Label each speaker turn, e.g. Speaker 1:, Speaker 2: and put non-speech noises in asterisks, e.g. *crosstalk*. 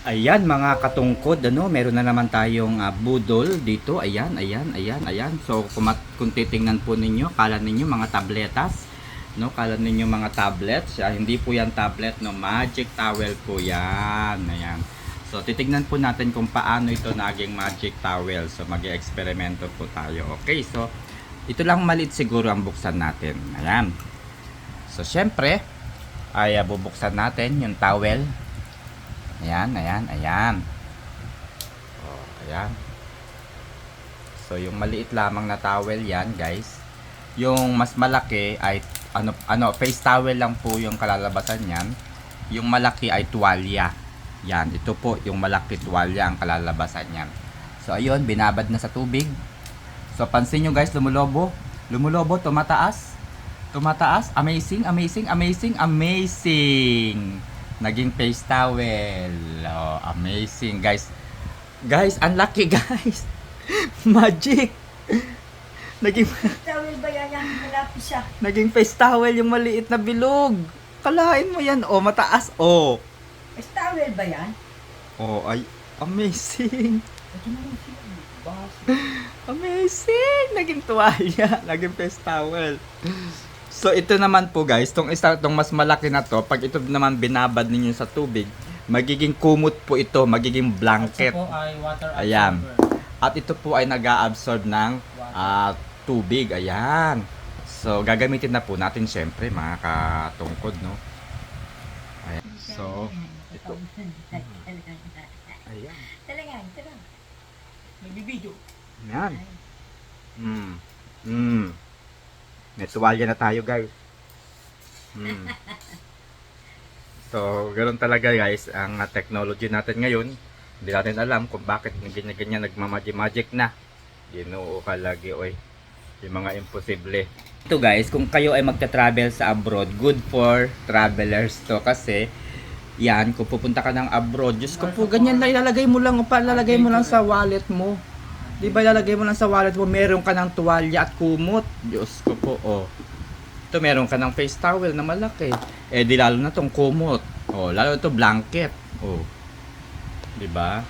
Speaker 1: Ayan mga katungkod, ano, meron na naman tayong ah, budol dito. Ayan, ayan, ayan, ayan. So kung, kung titingnan po ninyo, kala ninyo mga tabletas, no? Kala ninyo mga tablets. Ah, hindi po yan tablet, no? Magic towel po yan. Ayan. So titingnan po natin kung paano ito naging magic towel. So mag-eksperimento po tayo. Okay, so ito lang maliit siguro ang buksan natin. Ayan. So syempre, ay ah, bubuksan natin yung towel. Ayan, ayan, ayan. Oh, ayan. So, yung maliit lamang na towel yan, guys. Yung mas malaki ay, ano, ano, face towel lang po yung kalalabasan yan. Yung malaki ay tuwalya. Yan, ito po, yung malaki tuwalya ang kalalabasan yan. So, ayun, binabad na sa tubig. So, pansin nyo guys, lumulobo. Lumulobo, tumataas. Tumataas. Amazing, amazing, amazing, amazing. Naging face towel. Oh, amazing, guys. Guys, unlucky, *laughs* guys. Magic. Naging
Speaker 2: Tawil ba yan yung malapit siya?
Speaker 1: naging face towel yung maliit na bilog. Kalain mo yan. Oh, mataas. Oh.
Speaker 2: Is tawil ba yan?
Speaker 1: Oh, ay amazing. *laughs* Amazing! Naging tuwalya. *laughs* Naging face towel. So, ito naman po guys, tong isa, tong mas malaki na to, pag ito naman binabad ninyo sa tubig, magiging kumot po ito, magiging blanket.
Speaker 3: Ito po ay water
Speaker 1: Ayan.
Speaker 3: absorber.
Speaker 1: At ito po ay nag-a-absorb ng ah, tubig. Ayan. So, gagamitin na po natin syempre, mga katungkod, no? Ayan. So, ito. Ayan.
Speaker 2: Talagang, talagang. Nagbibidyo.
Speaker 1: Ayan. Mm. Mm. May tuwalya na tayo, guys. Mm. *laughs* So, ganoon talaga, guys, ang uh, technology natin ngayon. Hindi natin alam kung bakit ganyan-ganyan nagmamagic-magic na. Ginoo ka lagi, oy. Yung mga imposible. Ito guys, kung kayo ay magta-travel sa abroad, good for travelers to kasi yan, kung pupunta ka ng abroad, Diyos ko po, ganyan lang ilalagay mo lang, pa, lalagay mo lang sa wallet mo. Di ba ilalagay mo lang sa wallet mo, meron ka ng tuwalya at kumot. Diyos ko po, oh. Ito, meron ka ng face towel na malaki. Eh, di lalo na tong kumot. Oh, lalo ito blanket. Oh. Di ba?